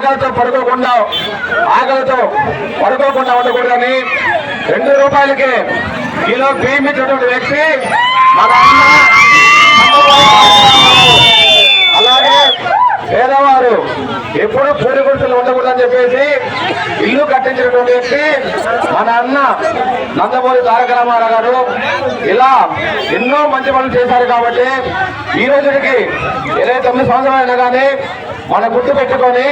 ఆకలితో పడుకోకుండా ఆకలితో పడుకోకుండా ఉండకూడదని రెండు రూపాయలకి కిలో బియ్యం ఇచ్చినటువంటి వ్యక్తి మన అన్న అలాగే పేదవారు ఎప్పుడు పూరి గుడిసెలు ఉండకూడదని చెప్పేసి ఇల్లు కట్టించినటువంటి వ్యక్తి మన అన్న నందమూరి తారక రామారావు గారు. ఇలా ఎన్నో మంచి పనులు చేశారు కాబట్టి ఈ రోజుకి ఇరవై తొమ్మిది సంవత్సరాలు అయినా కానీ మన గుర్తు పెట్టుకొని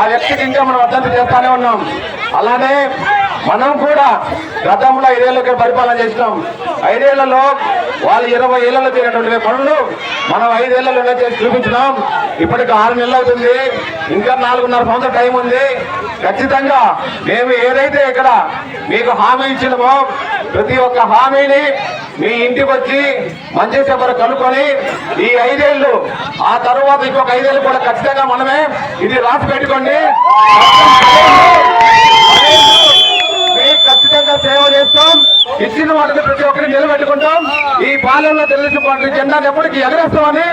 ఆ వ్యక్తికి ఇంకా మనం అర్థం చేస్తానే ఉన్నాం. అలానే మనం కూడా గతంలో ఐదేళ్ళకి పరిపాలన చేసినాం. ఐదేళ్ళలో వాళ్ళు ఇరవై ఏళ్ళలో చేసినటువంటి పనులు మనం ఐదేళ్ళలోనే చేసి చూపించినాం. ఇప్పటికి ఆరు నెలలు అవుతుంది. ఇంకా నాలుగున్నర సంవత్సరం టైం ఉంది. ఖచ్చితంగా మేము ఏదైతే ఇక్కడ మీకు హామీ ఇచ్చినామో ప్రతి ఒక్క హామీని మీ ఇంటికి వచ్చి మంచి చెప్పరు కనుక్కొని ఈ ఐదేళ్ళు ఆ తర్వాత ఇంకొక ఐదేళ్ళు కూడా ఖచ్చితంగా మనమే ఇది రాసి పెట్టుకోండి. ఖచ్చితంగా సేవ చేస్తాం. ఇచ్చిన వాటిని ప్రతి ఒక్కరిని నిలబెట్టుకుంటాం. ఈ పాలనలో తెలుగుదేశం పార్టీ జెండాను ఎప్పటికీ ఎగరేస్తామని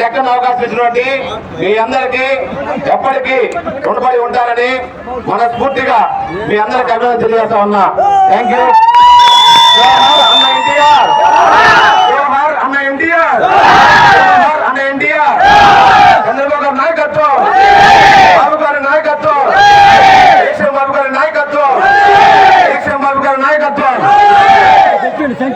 జగన్ అవకాశం ఇచ్చినటువంటి మీ అందరికీ ఎప్పటికీ రుణపడి ఉంటారని మనస్ఫూర్తిగా మీ అందరికి అభివృద్ధి తెలియజేస్తా ఉన్నా. థ్యాంక్ యూ అన్న ఎన్టీఆర్. అన్న ఎన్టీఆర్. అన్న ఎన్టీఆర్. చంద్రబాబు నాయకత్వం.